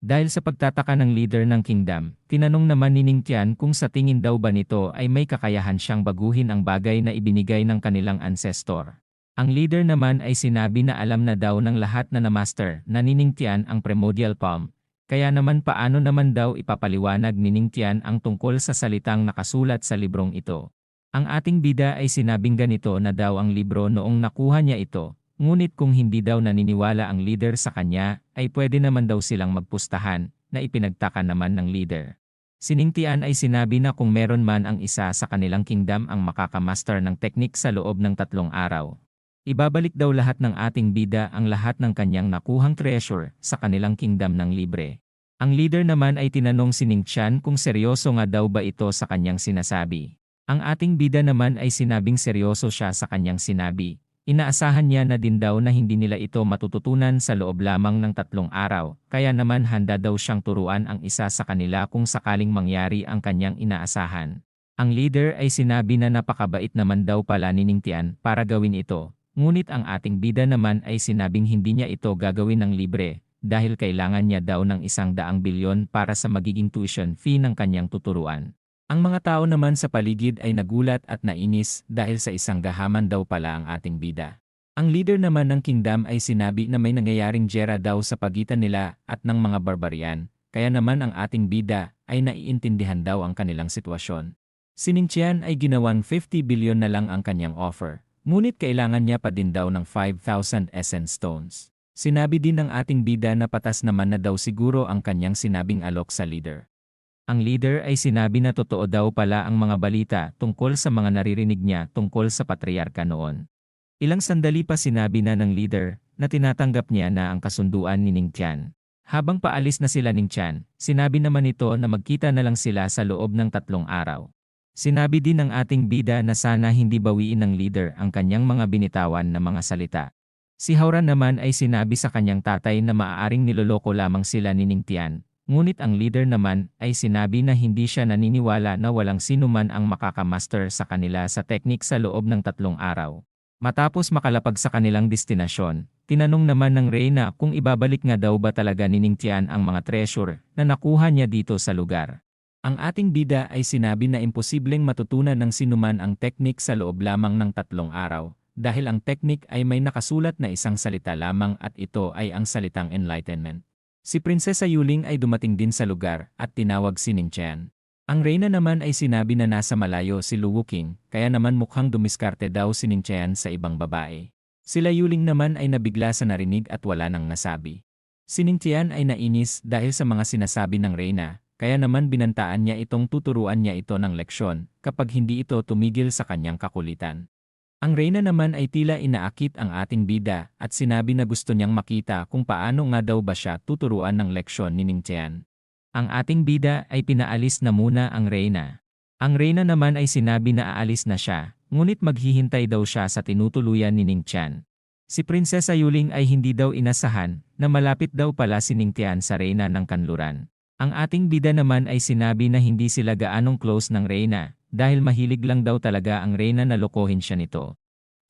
Dahil sa pagtataka ng leader ng kingdom, tinanong naman ni Ning Tian kung sa tingin daw ba nito ay may kakayahan siyang baguhin ang bagay na ibinigay ng kanilang ancestor. Ang leader naman ay sinabi na alam na daw ng lahat na na-master na ni Ning Tian ang primordial palm, kaya naman paano naman daw ipapaliwanag ni Ning Tian ang tungkol sa salitang nakasulat sa librong ito. Ang ating bida ay sinabing ganito na daw ang libro noong nakuha niya ito, Ngunit kung hindi daw naniniwala ang leader sa kanya, ay pwede naman daw silang magpustahan, na ipinagtaka naman ng leader. Siningtian ay sinabi na kung meron man ang isa sa kanilang kingdom ang makakamaster ng teknik sa loob ng tatlong araw. Ibabalik daw lahat ng ating bida ang lahat ng kanyang nakuhang treasure sa kanilang kingdom ng libre. Ang leader naman ay tinanong si Ning Chan kung seryoso nga daw ba ito sa kanyang sinasabi. Ang ating bida naman ay sinabing seryoso siya sa kanyang sinabi, Inaasahan niya na din daw na hindi nila ito matututunan sa loob lamang ng tatlong araw, kaya naman handa daw siyang turuan ang isa sa kanila kung sakaling mangyari ang kanyang inaasahan. Ang leader ay sinabi na napakabait naman daw pala ni Ningtian para gawin ito, ngunit ang ating bida naman ay sinabing hindi niya ito gagawin ng libre, dahil kailangan niya daw ng isang daang bilyon para sa magiging tuition fee ng kanyang tuturuan. Ang mga tao naman sa paligid ay nagulat at nainis dahil sa isang gahaman daw pala ang ating bida. Ang leader naman ng kingdom ay sinabi na may nangyayaring jera daw sa pagitan nila at ng mga barbarian, kaya naman ang ating bida ay naiintindihan daw ang kanilang sitwasyon. Sinintian ay ginawang 50 billion na lang ang kanyang offer, ngunit kailangan niya pa din daw ng 5,000 essence stones. Sinabi din ng ating bida na patas naman na daw siguro ang kanyang sinabing alok sa leader. Ang leader ay sinabi na totoo daw pala ang mga balita tungkol sa mga naririnig niya tungkol sa patriarka noon. Ilang sandali pa sinabi na ng leader na tinatanggap niya na ang kasunduan ni Ning Tian. Habang paalis na sila Ning Tian, sinabi naman ito na magkita na lang sila sa loob ng tatlong araw. Sinabi din ng ating bida na sana hindi bawiin ng leader ang kanyang mga binitawan na mga salita. Si Hauran naman ay sinabi sa kanyang tatay na maaaring niloloko lamang sila ni Ning Tian Ngunit ang leader naman ay sinabi na hindi siya naniniwala na walang sinuman ang makakamaster sa kanila sa teknik sa loob ng tatlong araw. Matapos makalapag sa kanilang destinasyon, tinanong naman ng Reyna kung ibabalik nga daw ba talaga ni Ningtian ang mga treasure na nakuha niya dito sa lugar. Ang ating bida ay sinabi na imposibleng matutunan ng sinuman ang teknik sa loob lamang ng tatlong araw, dahil ang teknik ay may nakasulat na isang salita lamang at ito ay ang salitang enlightenment. Si Prinsesa Yuling ay dumating din sa lugar at tinawag si Ning Chen. Ang reyna naman ay sinabi na nasa malayo si Lu Wuking, kaya naman mukhang dumiskarte daw si Ning Chen sa ibang babae. Sila Yuling naman ay nabigla sa narinig at wala nang nasabi. Si Ning Tian ay nainis dahil sa mga sinasabi ng reyna, kaya naman binantaan niya itong tuturuan niya ito ng leksyon kapag hindi ito tumigil sa kanyang kakulitan. Ang reyna naman ay tila inaakit ang ating bida at sinabi na gusto niyang makita kung paano nga daw ba siya tuturuan ng leksyon ni Ning Tian. Ang ating bida ay pinaalis na muna ang reyna. Ang reyna naman ay sinabi na aalis na siya, ngunit maghihintay daw siya sa tinutuluyan ni Ning Tian. Si Prinsesa Yuling ay hindi daw inasahan na malapit daw pala si Ning Tian sa reyna ng kanluran. Ang ating bida naman ay sinabi na hindi sila gaanong close ng reyna, dahil mahilig lang daw talaga ang reyna na lokohin siya nito.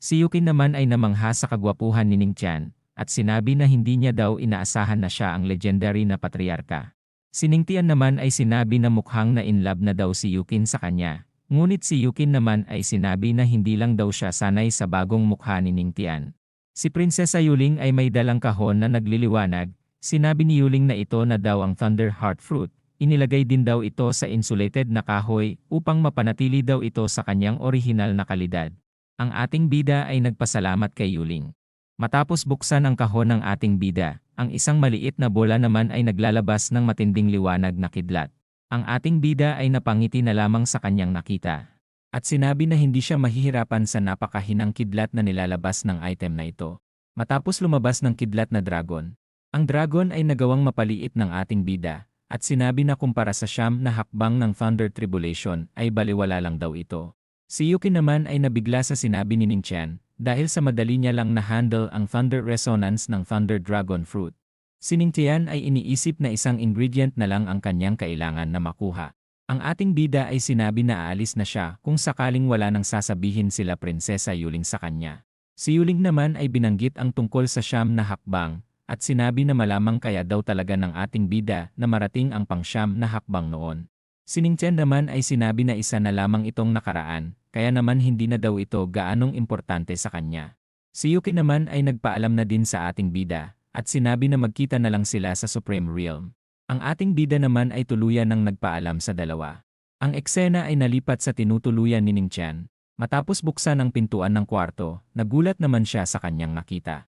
Si Yukin naman ay namangha sa kagwapuhan ni Ning Tian, at sinabi na hindi niya daw inaasahan na siya ang legendary na patriarka. Si Ning Tian naman ay sinabi na mukhang na in love na daw si Yukin sa kanya, ngunit si Yukin naman ay sinabi na hindi lang daw siya sanay sa bagong mukha ni Ning Tian. Si Prinsesa Yuling ay may dalang kahon na nagliliwanag, sinabi ni Yuling na ito na daw ang Thunder Heart Fruit, Inilagay din daw ito sa insulated na kahoy upang mapanatili daw ito sa kanyang orihinal na kalidad. Ang ating bida ay nagpasalamat kay Yuling. Matapos buksan ang kahon ng ating bida, ang isang maliit na bola naman ay naglalabas ng matinding liwanag na kidlat. Ang ating bida ay napangiti na lamang sa kanyang nakita. At sinabi na hindi siya mahihirapan sa napakahinang kidlat na nilalabas ng item na ito. Matapos lumabas ng kidlat na dragon, ang dragon ay nagawang mapaliit ng ating bida, at sinabi na kumpara sa siyam na hakbang ng Thunder Tribulation ay baliwala lang daw ito. Si Yuki naman ay nabigla sa sinabi ni Ning Chen dahil sa madali niya lang na-handle ang Thunder Resonance ng Thunder Dragon Fruit. Si Ning Tian ay iniisip na isang ingredient na lang ang kanyang kailangan na makuha. Ang ating bida ay sinabi na aalis na siya kung sakaling wala nang sasabihin sila Prinsesa Yuling sa kanya. Si Yuling naman ay binanggit ang tungkol sa siyam na hakbang at sinabi na malamang kaya daw talaga ng ating bida na marating ang pangsyam na hakbang noon. Si Ning Chen naman ay sinabi na isa na lamang itong nakaraan, kaya naman hindi na daw ito gaanong importante sa kanya. Si Yuki naman ay nagpaalam na din sa ating bida, at sinabi na magkita na lang sila sa Supreme Realm. Ang ating bida naman ay tuluyan ng nagpaalam sa dalawa. Ang eksena ay nalipat sa tinutuluyan ni Ning Chen. Matapos buksan ang pintuan ng kwarto, nagulat naman siya sa kanyang nakita.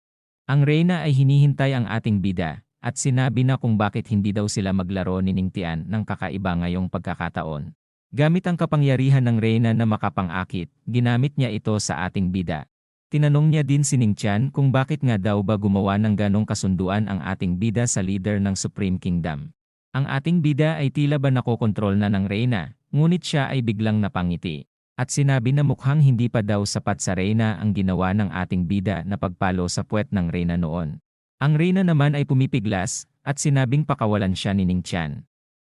Ang Reyna ay hinihintay ang ating bida, at sinabi na kung bakit hindi daw sila maglaro ni Ningtian ng kakaiba ngayong pagkakataon. Gamit ang kapangyarihan ng Reyna na makapangakit, ginamit niya ito sa ating bida. Tinanong niya din si Ningtian kung bakit nga daw ba gumawa ng ganong kasunduan ang ating bida sa leader ng Supreme Kingdom. Ang ating bida ay tila ba nakokontrol na ng Reyna, ngunit siya ay biglang napangiti at sinabi na mukhang hindi pa daw sapat sa Reyna ang ginawa ng ating bida na pagpalo sa puwet ng Reyna noon. Ang Reyna naman ay pumipiglas, at sinabing pakawalan siya ni Ning Tian.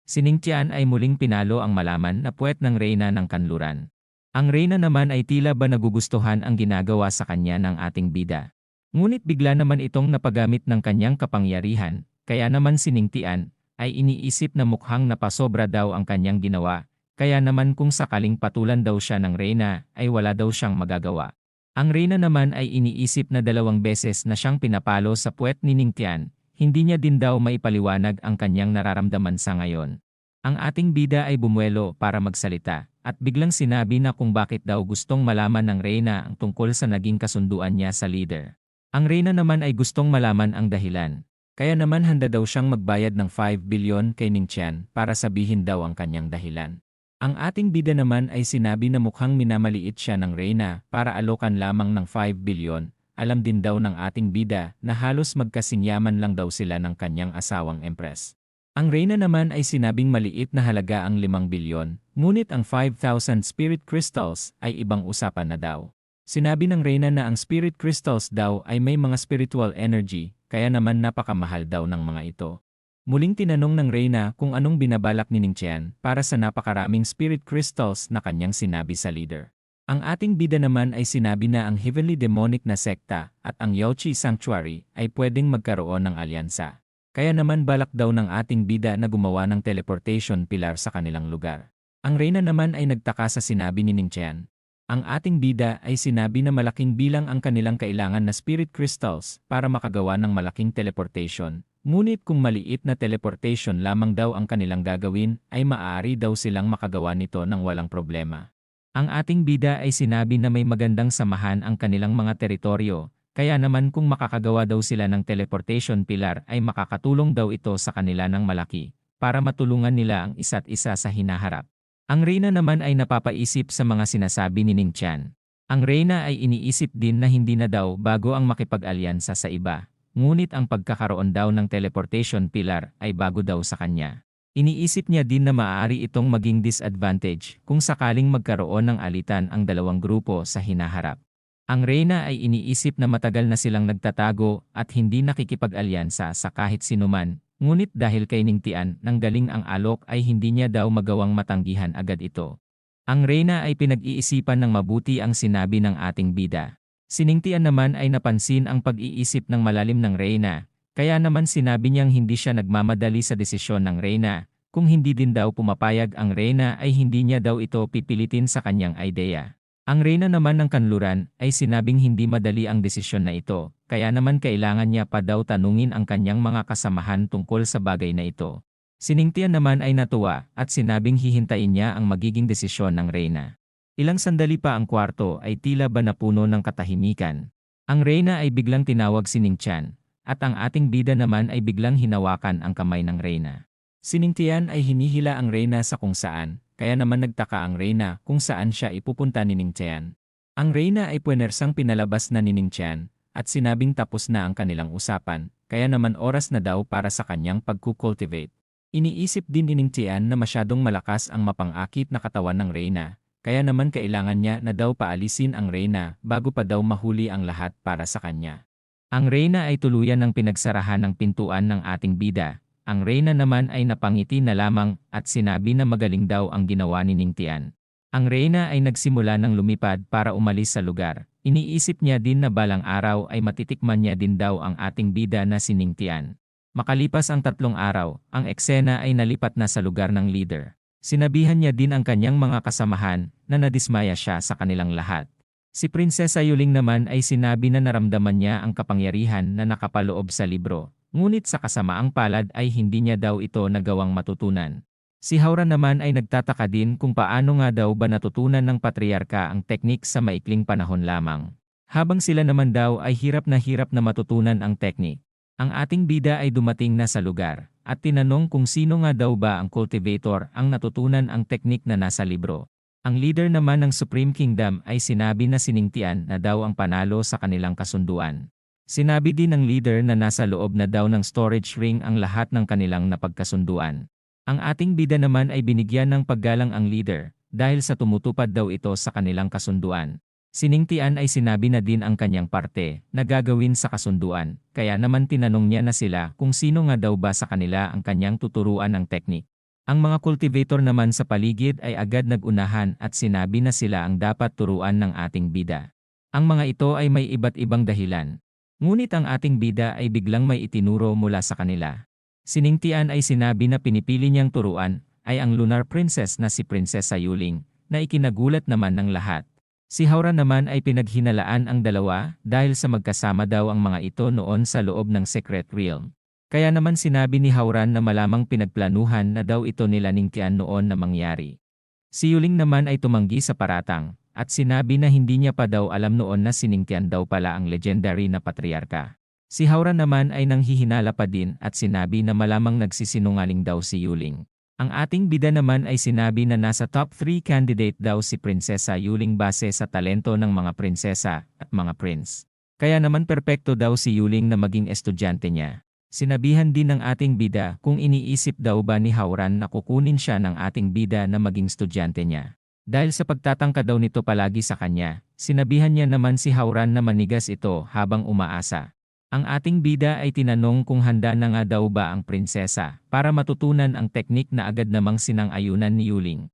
Si Ning Tian ay muling pinalo ang malaman na puwet ng Reyna ng kanluran. Ang Reyna naman ay tila ba nagugustuhan ang ginagawa sa kanya ng ating bida. Ngunit bigla naman itong napagamit ng kanyang kapangyarihan, kaya naman si Ning Tian ay iniisip na mukhang napasobra daw ang kanyang ginawa, kaya naman kung sakaling patulan daw siya ng Reyna, ay wala daw siyang magagawa. Ang Reyna naman ay iniisip na dalawang beses na siyang pinapalo sa puwet ni Ningtian, hindi niya din daw maipaliwanag ang kanyang nararamdaman sa ngayon. Ang ating bida ay bumuelo para magsalita, at biglang sinabi na kung bakit daw gustong malaman ng Reyna ang tungkol sa naging kasunduan niya sa leader. Ang Reyna naman ay gustong malaman ang dahilan. Kaya naman handa daw siyang magbayad ng 5 bilyon kay Ningtian para sabihin daw ang kanyang dahilan. Ang ating bida naman ay sinabi na mukhang minamaliit siya ng Reyna para alokan lamang ng 5 bilyon. Alam din daw ng ating bida na halos magkasinyaman lang daw sila ng kanyang asawang empress. Ang Reyna naman ay sinabing maliit na halaga ang 5 bilyon, ngunit ang 5,000 spirit crystals ay ibang usapan na daw. Sinabi ng Reyna na ang spirit crystals daw ay may mga spiritual energy, kaya naman napakamahal daw ng mga ito. Muling tinanong ng Reyna kung anong binabalak ni Ningtian para sa napakaraming spirit crystals na kanyang sinabi sa leader. Ang ating bida naman ay sinabi na ang heavenly demonic na sekta at ang Yaochi Sanctuary ay pwedeng magkaroon ng alyansa. Kaya naman balak daw ng ating bida na gumawa ng teleportation pilar sa kanilang lugar. Ang Reyna naman ay nagtaka sa sinabi ni Ningtian. Ang ating bida ay sinabi na malaking bilang ang kanilang kailangan na spirit crystals para makagawa ng malaking teleportation Ngunit kung maliit na teleportation lamang daw ang kanilang gagawin, ay maaari daw silang makagawa nito ng walang problema. Ang ating bida ay sinabi na may magandang samahan ang kanilang mga teritoryo, kaya naman kung makakagawa daw sila ng teleportation pilar ay makakatulong daw ito sa kanila ng malaki, para matulungan nila ang isa't isa sa hinaharap. Ang Reyna naman ay napapaisip sa mga sinasabi ni Ning Chan. Ang Reyna ay iniisip din na hindi na daw bago ang makipag-alyansa sa iba, Ngunit ang pagkakaroon daw ng teleportation pillar ay bago daw sa kanya. Iniisip niya din na maaari itong maging disadvantage kung sakaling magkaroon ng alitan ang dalawang grupo sa hinaharap. Ang Reyna ay iniisip na matagal na silang nagtatago at hindi nakikipag-alyansa sa kahit sinuman, ngunit dahil kay Ningtian nang galing ang alok ay hindi niya daw magawang matanggihan agad ito. Ang Reyna ay pinag-iisipan ng mabuti ang sinabi ng ating bida. Siningtian naman ay napansin ang pag-iisip ng malalim ng Reyna, kaya naman sinabi niyang hindi siya nagmamadali sa desisyon ng Reyna, kung hindi din daw pumapayag ang Reyna ay hindi niya daw ito pipilitin sa kanyang ideya. Ang Reyna naman ng kanluran ay sinabing hindi madali ang desisyon na ito, kaya naman kailangan niya pa daw tanungin ang kanyang mga kasamahan tungkol sa bagay na ito. Siningtian naman ay natuwa at sinabing hihintayin niya ang magiging desisyon ng Reyna. Ilang sandali pa ang kwarto ay tila ba napuno ng katahimikan. Ang Reyna ay biglang tinawag si Ning Chan, at ang ating bida naman ay biglang hinawakan ang kamay ng Reyna. Si Ning Tian ay hinihila ang Reyna sa kung saan, kaya naman nagtaka ang Reyna kung saan siya ipupunta ni Ning Tian. Ang Reyna ay puwenersang pinalabas na ni Ning Tian, at sinabing tapos na ang kanilang usapan, kaya naman oras na daw para sa kanyang pagkukultivate. Iniisip din ni Ning Tian na masyadong malakas ang mapangakit na katawan ng Reyna, kaya naman kailangan niya na daw paalisin ang Reyna bago pa daw mahuli ang lahat para sa kanya. Ang Reyna ay tuluyan ng pinagsarahan ng pintuan ng ating bida. Ang Reyna naman ay napangiti na lamang at sinabi na magaling daw ang ginawa ni Ningtian. Ang reyna ay nagsimula ng lumipad para umalis sa lugar. Iniisip niya din na balang araw ay matitikman niya din daw ang ating bida na siningtian. Makalipas ang tatlong araw, ang eksena ay nalipat na sa lugar ng leader. Sinabihan niya din ang kanyang mga kasamahan na nadismaya siya sa kanilang lahat. Si Prinsesa Yuling naman ay sinabi na naramdaman niya ang kapangyarihan na nakapaloob sa libro, ngunit sa kasamaang palad ay hindi niya daw ito nagawang matutunan. Si Haura naman ay nagtataka din kung paano nga daw ba natutunan ng patriarka ang teknik sa maikling panahon lamang. Habang sila naman daw ay hirap na hirap na matutunan ang teknik. Ang ating bida ay dumating na sa lugar, at tinanong kung sino nga daw ba ang cultivator ang natutunan ang teknik na nasa libro. Ang leader naman ng Supreme Kingdom ay sinabi na siningtian na daw ang panalo sa kanilang kasunduan. Sinabi din ng leader na nasa loob na daw ng storage ring ang lahat ng kanilang napagkasunduan. Ang ating bida naman ay binigyan ng paggalang ang leader, dahil sa tumutupad daw ito sa kanilang kasunduan. Siningtian ay sinabi na din ang kanyang parte na gagawin sa kasunduan, kaya naman tinanong niya na sila kung sino nga daw ba sa kanila ang kanyang tuturuan ng teknik. Ang mga cultivator naman sa paligid ay agad nagunahan at sinabi na sila ang dapat turuan ng ating bida. Ang mga ito ay may iba't ibang dahilan. Ngunit ang ating bida ay biglang may itinuro mula sa kanila. Siningtian ay sinabi na pinipili niyang turuan ay ang lunar princess na si Prinsesa Yuling, na ikinagulat naman ng lahat. Si Haura naman ay pinaghinalaan ang dalawa dahil sa magkasama daw ang mga ito noon sa loob ng Secret Realm. Kaya naman sinabi ni Hauran na malamang pinagplanuhan na daw ito nila Ningtian noon na mangyari. Si Yuling naman ay tumanggi sa paratang, at sinabi na hindi niya pa daw alam noon na siningtian daw pala ang legendary na patriarka. Si Haura naman ay nanghihinala pa din at sinabi na malamang nagsisinungaling daw si Yuling. Ang ating bida naman ay sinabi na nasa top 3 candidate daw si Prinsesa Yuling base sa talento ng mga prinsesa at mga prince. Kaya naman perpekto daw si Yuling na maging estudyante niya. Sinabihan din ng ating bida kung iniisip daw ba ni Hauran na kukunin siya ng ating bida na maging estudyante niya. Dahil sa pagtatangka daw nito palagi sa kanya, sinabihan niya naman si Hauran na manigas ito habang umaasa. Ang ating bida ay tinanong kung handa na nga daw ba ang prinsesa para matutunan ang teknik na agad namang sinang-ayunan ni Yuling.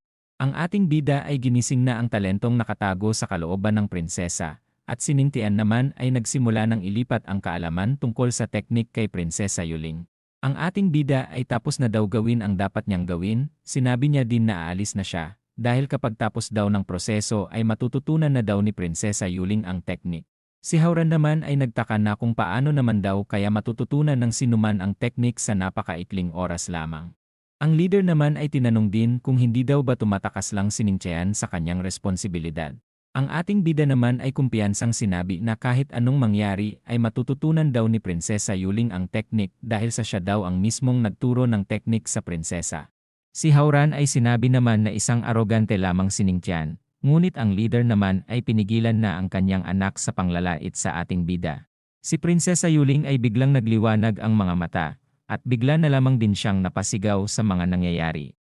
Ang ating bida ay ginising na ang talentong nakatago sa kalooban ng prinsesa, at sinintian naman ay nagsimula ng ilipat ang kaalaman tungkol sa teknik kay Prinsesa Yuling. Ang ating bida ay tapos na daw gawin ang dapat niyang gawin, sinabi niya din na aalis na siya, dahil kapag tapos daw ng proseso ay matututunan na daw ni Prinsesa Yuling ang teknik. Si Hauran naman ay nagtaka na kung paano naman daw kaya matututunan ng sinuman ang teknik sa napakaikling oras lamang. Ang leader naman ay tinanong din kung hindi daw ba tumatakas lang siningtian sa kanyang responsibilidad. Ang ating bida naman ay kumpiyansang sinabi na kahit anong mangyari ay matututunan daw ni Prinsesa Yuling ang teknik dahil sa siya daw ang mismong nagturo ng teknik sa prinsesa. Si Hauran ay sinabi naman na isang arogante lamang siningtian, Ngunit ang leader naman ay pinigilan na ang kanyang anak sa panglalait sa ating bida. Si Prinsesa Yuling ay biglang nagliwanag ang mga mata, at bigla na lamang din siyang napasigaw sa mga nangyayari.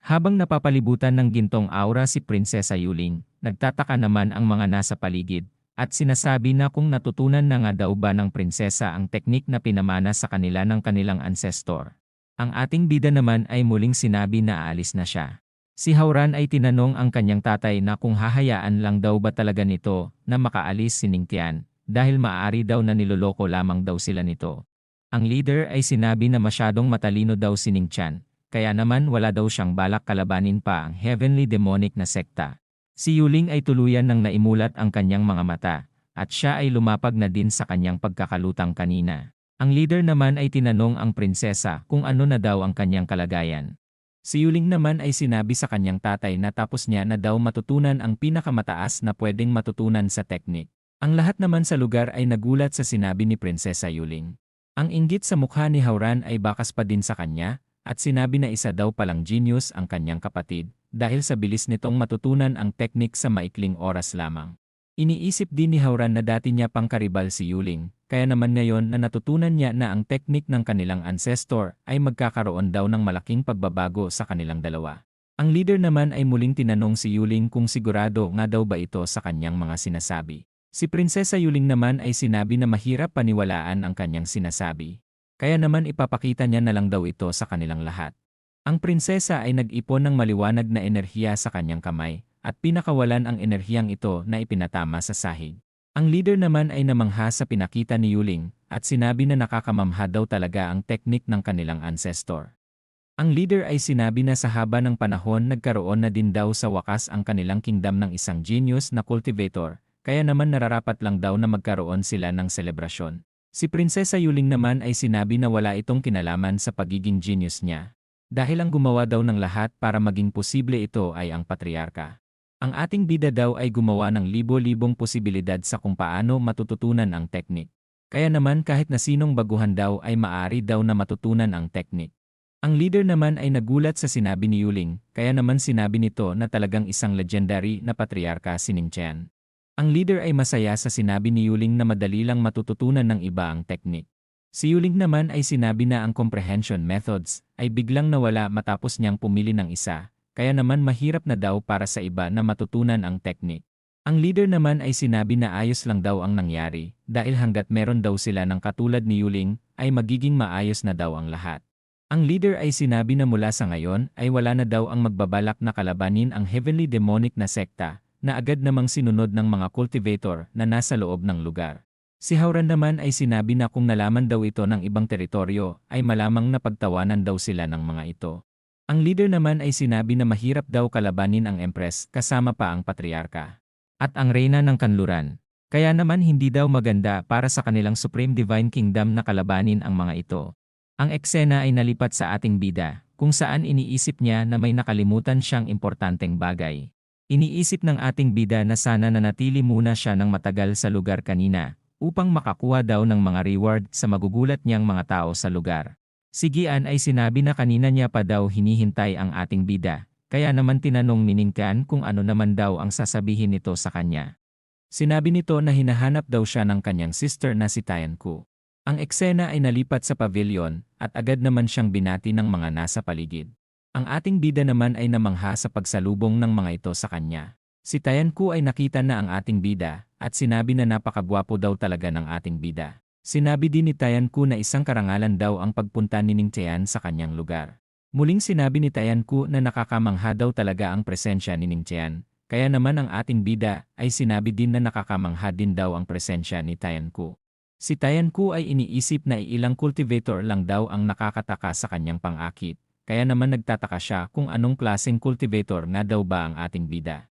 Habang napapalibutan ng gintong aura si Prinsesa Yuling, nagtataka naman ang mga nasa paligid, at sinasabi na kung natutunan na nga daw ba ng prinsesa ang teknik na pinamana sa kanila ng kanilang ancestor. Ang ating bida naman ay muling sinabi na aalis na siya. Si Hauran ay tinanong ang kanyang tatay na kung hahayaan lang daw ba talaga nito na makaalis si Ningtian dahil maaari daw na niloloko lamang daw sila nito. Ang leader ay sinabi na masyadong matalino daw si Ningtian, kaya naman wala daw siyang balak kalabanin pa ang heavenly demonic na sekta. Si Yuling ay tuluyan ng naimulat ang kanyang mga mata, at siya ay lumapag na din sa kanyang pagkakalutang kanina. Ang leader naman ay tinanong ang prinsesa kung ano na daw ang kanyang kalagayan. Si Yuling naman ay sinabi sa kanyang tatay na tapos niya na daw matutunan ang pinakamataas na pwedeng matutunan sa teknik. Ang lahat naman sa lugar ay nagulat sa sinabi ni Prinsesa Yuling. Ang inggit sa mukha ni Hauran ay bakas pa din sa kanya, at sinabi na isa daw palang genius ang kanyang kapatid, dahil sa bilis nitong matutunan ang teknik sa maikling oras lamang. Iniisip din ni Hauran na dati niya pang karibal si Yuling, kaya naman ngayon na natutunan niya na ang teknik ng kanilang ancestor ay magkakaroon daw ng malaking pagbabago sa kanilang dalawa. Ang leader naman ay muling tinanong si Yuling kung sigurado nga daw ba ito sa kanyang mga sinasabi. Si Prinsesa Yuling naman ay sinabi na mahirap paniwalaan ang kanyang sinasabi. Kaya naman ipapakita niya na lang daw ito sa kanilang lahat. Ang prinsesa ay nag-ipon ng maliwanag na enerhiya sa kanyang kamay, at pinakawalan ang enerhiyang ito na ipinatama sa sahig. Ang leader naman ay namangha sa pinakita ni Yuling at sinabi na nakakamamha daw talaga ang teknik ng kanilang ancestor. Ang leader ay sinabi na sa haba ng panahon nagkaroon na din daw sa wakas ang kanilang kingdom ng isang genius na cultivator, kaya naman nararapat lang daw na magkaroon sila ng selebrasyon. Si Prinsesa Yuling naman ay sinabi na wala itong kinalaman sa pagiging genius niya. Dahil ang gumawa daw ng lahat para maging posible ito ay ang patriarka. Ang ating bida daw ay gumawa ng libo-libong posibilidad sa kung paano matututunan ang teknik. Kaya naman kahit na sinong baguhan daw ay maari daw na matutunan ang teknik. Ang leader naman ay nagulat sa sinabi ni Yuling, kaya naman sinabi nito na talagang isang legendary na patriarka si Ning Chen. Ang leader ay masaya sa sinabi ni Yuling na madali lang matututunan ng iba ang teknik. Si Yuling naman ay sinabi na ang comprehension methods ay biglang nawala matapos niyang pumili ng isa, kaya naman mahirap na daw para sa iba na matutunan ang teknik. Ang leader naman ay sinabi na ayos lang daw ang nangyari, dahil hanggat meron daw sila ng katulad ni Yuling, ay magiging maayos na daw ang lahat. Ang leader ay sinabi na mula sa ngayon ay wala na daw ang magbabalak na kalabanin ang heavenly demonic na sekta, na agad namang sinunod ng mga cultivator na nasa loob ng lugar. Si Hauran naman ay sinabi na kung nalaman daw ito ng ibang teritoryo, ay malamang napagtawanan daw sila ng mga ito. Ang leader naman ay sinabi na mahirap daw kalabanin ang empress kasama pa ang patriarka. At ang reyna ng kanluran. Kaya naman hindi daw maganda para sa kanilang Supreme Divine Kingdom na kalabanin ang mga ito. Ang eksena ay nalipat sa ating bida, kung saan iniisip niya na may nakalimutan siyang importanteng bagay. Iniisip ng ating bida na sana nanatili muna siya ng matagal sa lugar kanina, upang makakuha daw ng mga reward sa magugulat niyang mga tao sa lugar. Si Gian ay sinabi na kanina niya pa daw hinihintay ang ating bida, kaya naman tinanong ni Ningtian kung ano naman daw ang sasabihin nito sa kanya. Sinabi nito na hinahanap daw siya ng kanyang sister na si Tayanku. Ang eksena ay nalipat sa pavilion at agad naman siyang binati ng mga nasa paligid. Ang ating bida naman ay namangha sa pagsalubong ng mga ito sa kanya. Si Tayanku ay nakita na ang ating bida at sinabi na napakagwapo daw talaga ng ating bida. Sinabi din ni Tayan Ku na isang karangalan daw ang pagpunta ni Ning Tian sa kanyang lugar. Muling sinabi ni Tayan Ku na nakakamangha daw talaga ang presensya ni Ning Tian, kaya naman ang ating bida ay sinabi din na nakakamangha din daw ang presensya ni Tayan Ku. Si Tayan Ku ay iniisip na ilang cultivator lang daw ang nakakataka sa kanyang pangakit, kaya naman nagtataka siya kung anong klaseng cultivator na daw ba ang ating bida.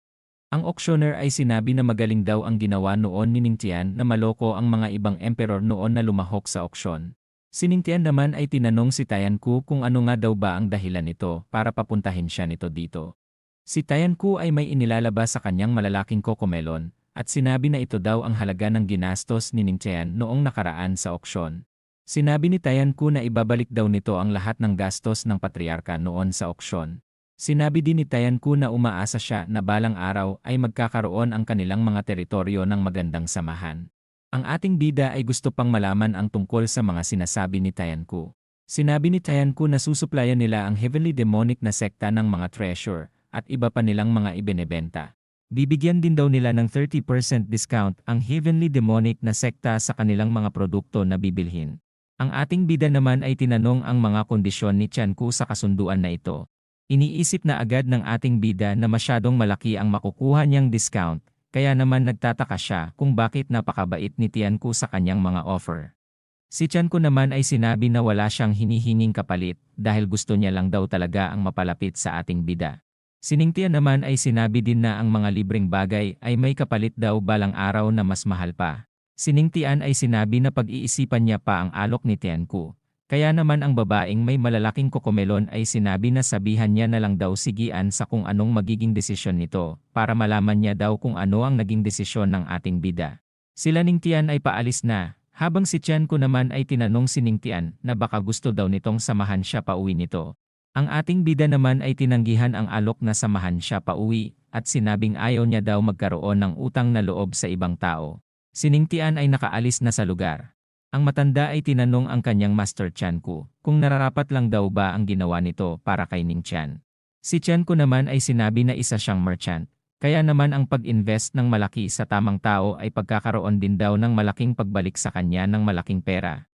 Ang auctioneer ay sinabi na magaling daw ang ginawa noon ni Ningtian na maloko ang mga ibang emperor noon na lumahok sa auksyon. Si Ningtian naman ay tinanong si Tayanku kung ano nga daw ba ang dahilan nito para papuntahin siya nito dito. Si Tayanku ay may inilalabas sa kanyang malalaking kokomelon at sinabi na ito daw ang halaga ng ginastos ni Ningtian noong nakaraan sa auksyon. Sinabi ni Tayanku na ibabalik daw nito ang lahat ng gastos ng patriarka noon sa auksyon. Sinabi din ni Tayanku na umaasa siya na balang araw ay magkakaroon ang kanilang mga teritoryo ng magandang samahan. Ang ating bida ay gusto pang malaman ang tungkol sa mga sinasabi ni Tayanku. Sinabi ni Tayanku na susuplayan nila ang heavenly demonic na sekta ng mga treasure at iba pa nilang mga ibinebenta. Bibigyan din daw nila ng 30% discount ang heavenly demonic na sekta sa kanilang mga produkto na bibilhin. Ang ating bida naman ay tinanong ang mga kondisyon ni Tianku sa kasunduan na ito. Iniisip na agad ng ating bida na masyadong malaki ang makukuha niyang discount, kaya naman nagtataka siya kung bakit napakabait ni Tianku sa kanyang mga offer. Si Tianku naman ay sinabi na wala siyang hinihinging kapalit dahil gusto niya lang daw talaga ang mapalapit sa ating bida. Siningtian naman ay sinabi din na ang mga libreng bagay ay may kapalit daw balang araw na mas mahal pa. Siningtian ay sinabi na pag-iisipan niya pa ang alok ni Tianku, kaya naman ang babaeng may malalaking kokomelon ay sinabi na sabihan niya na lang daw sigian sa kung anong magiging desisyon nito, para malaman niya daw kung ano ang naging desisyon ng ating bida. Sila Ningtian ay paalis na, habang si Tian ko naman ay tinanong si Ningtian na baka gusto daw nitong samahan siya pauwi nito. Ang ating bida naman ay tinanggihan ang alok na samahan siya pauwi, at sinabing ayaw niya daw magkaroon ng utang na loob sa ibang tao. Siningtian ay nakaalis na sa lugar. Ang matanda ay tinanong ang kanyang Master Chanku kung nararapat lang daw ba ang ginawa nito para kay Ning Chan. Si Chanku naman ay sinabi na isa siyang merchant, kaya naman ang pag-invest ng malaki sa tamang tao ay pagkakaroon din daw ng malaking pagbalik sa kanya ng malaking pera.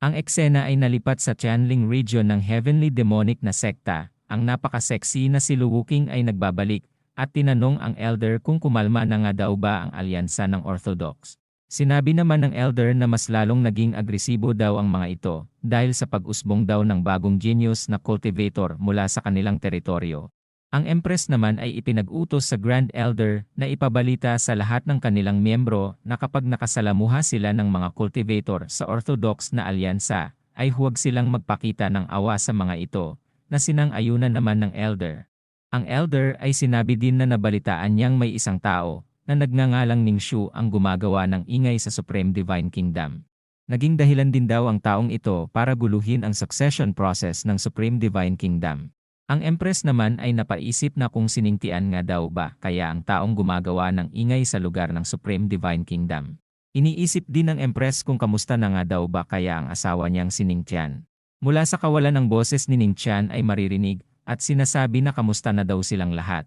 Ang eksena ay nalipat sa channeling region ng heavenly demonic na sekta, ang napaka-sexy na si Luwuking ay nagbabalik, at tinanong ang elder kung kumalma na nga daw ba ang alyansa ng Orthodox. Sinabi naman ng elder na mas lalong naging agresibo daw ang mga ito dahil sa pag-usbong daw ng bagong genius na cultivator mula sa kanilang teritoryo. Ang Empress naman ay ipinag-utos sa Grand Elder na ipabalita sa lahat ng kanilang miyembro na kapag nakasalamuha sila ng mga cultivator sa Orthodox na alyansa, ay huwag silang magpakita ng awa sa mga ito, na sinang-ayunan naman ng Elder. Ang Elder ay sinabi din na nabalitaan niyang may isang tao, na nagngangalang Ning Shu ang gumagawa ng ingay sa Supreme Divine Kingdom. Naging dahilan din daw ang taong ito para guluhin ang succession process ng Supreme Divine Kingdom. Ang Empress naman ay napaisip na kung siningtian nga daw ba kaya ang taong gumagawa ng ingay sa lugar ng Supreme Divine Kingdom. Iniisip din ng Empress kung kamusta na nga daw ba kaya ang asawa niyang si Ning Tian. Mula sa kawalan ng boses ni Ning Tian ay maririnig at sinasabi na kamusta na daw silang lahat.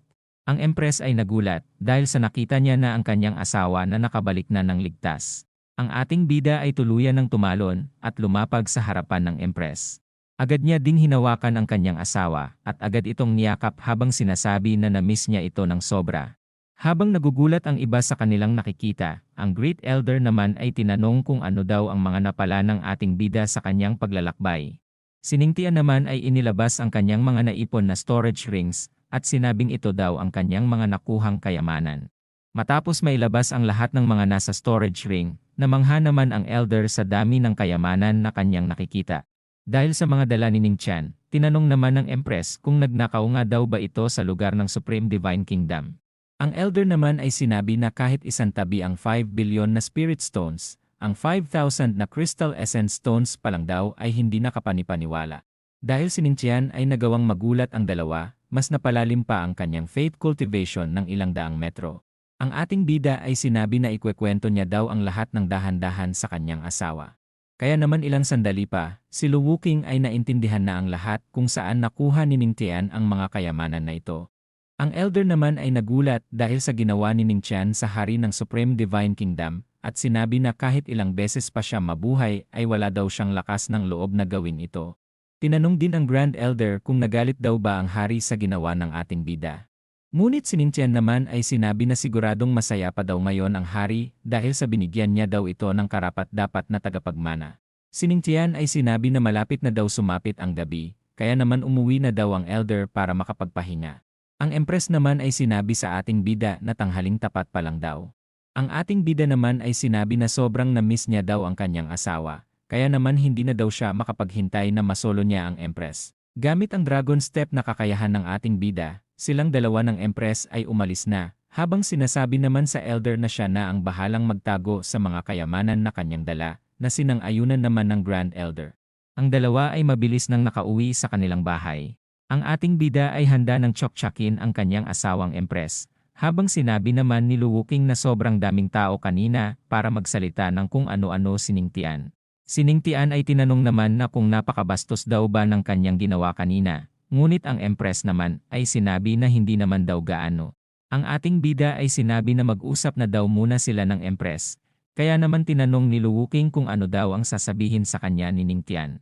Ang Empress ay nagulat dahil sa nakita niya na ang kanyang asawa na nakabalik na ng ligtas. Ang ating bida ay tuluyan ng tumalon at lumapag sa harapan ng Empress. Agad niya ding hinawakan ang kanyang asawa at agad itong niyakap habang sinasabi na namiss niya ito ng sobra. Habang nagugulat ang iba sa kanilang nakikita, ang Great Elder naman ay tinanong kung ano daw ang mga napala ng ating bida sa kanyang paglalakbay. Siningtian naman ay inilabas ang kanyang mga naipon na storage rings, at sinabing ito daw ang kanyang mga nakuhang kayamanan. Matapos mailabas ang lahat ng mga nasa storage ring, namangha naman ang elder sa dami ng kayamanan na kanyang nakikita. Dahil sa mga dala ni Ning Chan, tinanong naman ng Empress kung nagnakaw nga daw ba ito sa lugar ng Supreme Divine Kingdom. Ang elder naman ay sinabi na kahit isang tabi ang 5 billion na spirit stones, ang 5,000 na crystal essence stones pa lang daw ay hindi nakapanipaniwala. Dahil sinintyan ay nagawang magulat ang dalawa, mas napalalim pa ang kanyang faith cultivation ng ilang daang metro. Ang ating bida ay sinabi na ikwekwento niya daw ang lahat ng dahan-dahan sa kanyang asawa. Kaya naman ilang sandali pa, si Luwuking ay naintindihan na ang lahat kung saan nakuha ni Ningtian ang mga kayamanan na ito. Ang elder naman ay nagulat dahil sa ginawa ni Ningtian sa hari ng Supreme Divine Kingdom, at sinabi na kahit ilang beses pa siya mabuhay ay wala daw siyang lakas ng loob na gawin ito. Tinanong din ang Grand Elder kung nagalit daw ba ang hari sa ginawa ng ating bida. Ngunit si Ningtian naman ay sinabi na siguradong masaya pa daw ngayon ang hari dahil sa binigyan niya daw ito ng karapat-dapat na tagapagmana. Si Ningtian ay sinabi na malapit na daw sumapit ang gabi, kaya naman umuwi na daw ang elder para makapagpahinga. Ang empress naman ay sinabi sa ating bida na tanghaling tapat pa lang daw. Ang ating bida naman ay sinabi na sobrang na-miss niya daw ang kanyang asawa, kaya naman hindi na daw siya makapaghintay na masolo niya ang Empress. Gamit ang Dragon Step na kakayahan ng ating bida, silang dalawa ng Empress ay umalis na, habang sinasabi naman sa Elder na siya na ang bahalang magtago sa mga kayamanan na kanyang dala, na sinang-ayunan naman ng Grand Elder. Ang dalawa ay mabilis nang nakauwi sa kanilang bahay. Ang ating bida ay handa ng tsoktsakin ang kanyang asawang Empress, habang sinabi naman ni Luwuking na sobrang daming tao kanina para magsalita ng kung ano-ano siningtian. Siningtian ay tinanong naman na kung napakabastos daw ba ng kanyang ginawa kanina, ngunit ang Empress naman ay sinabi na hindi naman daw gaano. Ang ating bida ay sinabi na mag-usap na daw muna sila ng Empress, kaya naman tinanong ni Luwuking kung ano daw ang sasabihin sa kanya ni Ningtian.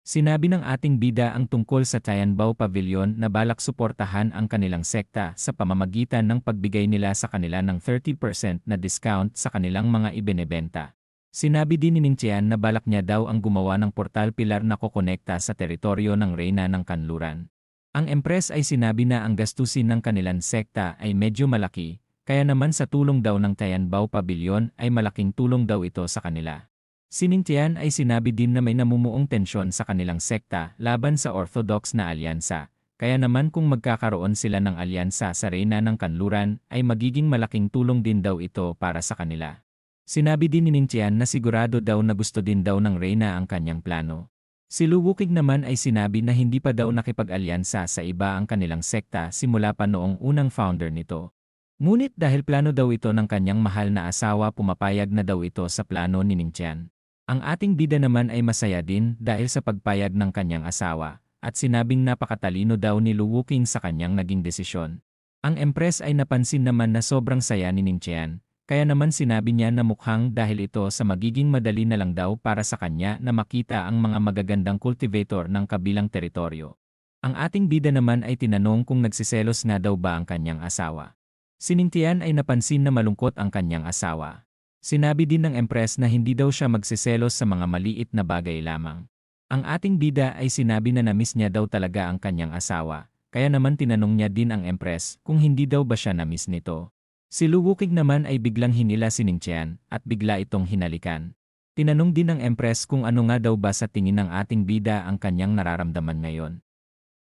Sinabi ng ating bida ang tungkol sa Tayanbao Pavilion na balak suportahan ang kanilang sekta sa pamamagitan ng pagbigay nila sa kanila ng 30% na discount sa kanilang mga ibinebenta. Sinabi din ni Ningtian na balak niya daw ang gumawa ng portal pilar na kokonekta sa teritoryo ng Reyna ng Kanluran. Ang Empress ay sinabi na ang gastusin ng kanilang sekta ay medyo malaki, kaya naman sa tulong daw ng Tayanbao Pavilion ay malaking tulong daw ito sa kanila. Sinintian ay sinabi din na may namumuong tensyon sa kanilang sekta laban sa Orthodox na alyansa, kaya naman kung magkakaroon sila ng alyansa sa Reyna ng Kanluran ay magiging malaking tulong din daw ito para sa kanila. Sinabi din ni Nintian na sigurado daw na gusto din daw ng Reyna ang kanyang plano. Si Luwukig naman ay sinabi na hindi pa daw nakipag-alyansa sa iba ang kanilang sekta simula pa noong unang founder nito. Ngunit dahil plano daw ito ng kanyang mahal na asawa pumapayag na daw ito sa plano ni Ningtian. Ang ating bida naman ay masaya din dahil sa pagpayag ng kanyang asawa, at sinabing napakatalino daw ni Luwuking sa kanyang naging desisyon. Ang Empress ay napansin naman na sobrang saya ni Ningtian, kaya naman sinabi niya na mukhang dahil ito sa magiging madali na lang daw para sa kanya na makita ang mga magagandang cultivator ng kabilang teritoryo. Ang ating bida naman ay tinanong kung nagsiselos nga daw ba ang kanyang asawa. Sinintian ay napansin na malungkot ang kanyang asawa. Sinabi din ng empress na hindi daw siya magsiselos sa mga maliit na bagay lamang. Ang ating bida ay sinabi na namiss niya daw talaga ang kanyang asawa, kaya naman tinanong niya din ang empress kung hindi daw ba siya namiss nito. Si Luwukig naman ay biglang hinila si Ningtian at bigla itong hinalikan. Tinanong din ng empress kung ano nga daw ba sa tingin ng ating bida ang kanyang nararamdaman ngayon.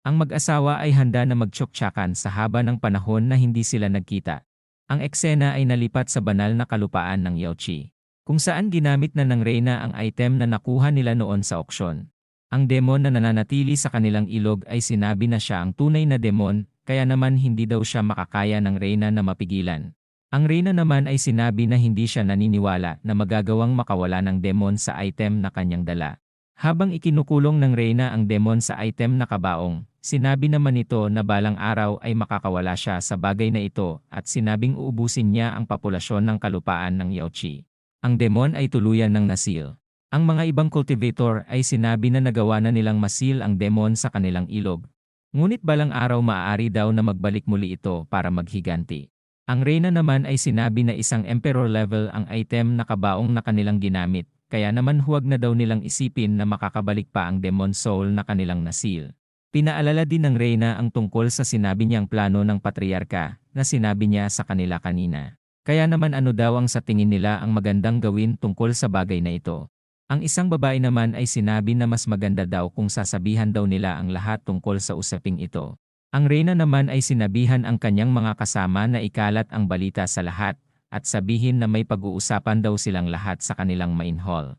Ang mag-asawa ay handa na magtsoktsakan sa haba ng panahon na hindi sila nagkita. Ang eksena ay nalipat sa banal na kalupaan ng Yaochi, kung saan ginamit na ng Reyna ang item na nakuha nila noon sa auksyon. Ang demon na nananatili sa kanilang ilog ay sinabi na siya ang tunay na demon, kaya naman hindi daw siya makakaya ng Reyna na mapigilan. Ang Reyna naman ay sinabi na hindi siya naniniwala na magagawang makawala ng demon sa item na kanyang dala. Habang ikinukulong ng Reyna ang demon sa item na kabaong, sinabi naman nito na balang araw ay makakawala siya sa bagay na ito at sinabing uubusin niya ang populasyon ng kalupaan ng Yaochi. Ang demon ay tuluyan ng nasil. Ang mga ibang cultivator ay sinabi na nagawa na nilang masil ang demon sa kanilang ilog. Ngunit balang araw maaari daw na magbalik muli ito para maghiganti. Ang Reyna naman ay sinabi na isang emperor level ang item na kabaong na kanilang ginamit kaya naman huwag na daw nilang isipin na makakabalik pa ang demon soul na kanilang nasil. Pinaalala din ng Reyna ang tungkol sa sinabi niyang plano ng patriarka na sinabi niya sa kanila kanina. Kaya naman ano daw ang sa tingin nila ang magandang gawin tungkol sa bagay na ito. Ang isang babae naman ay sinabi na mas maganda daw kung sasabihan daw nila ang lahat tungkol sa usaping ito. Ang Reyna naman ay sinabihan ang kanyang mga kasama na ikalat ang balita sa lahat at sabihin na may pag-uusapan daw silang lahat sa kanilang main hall.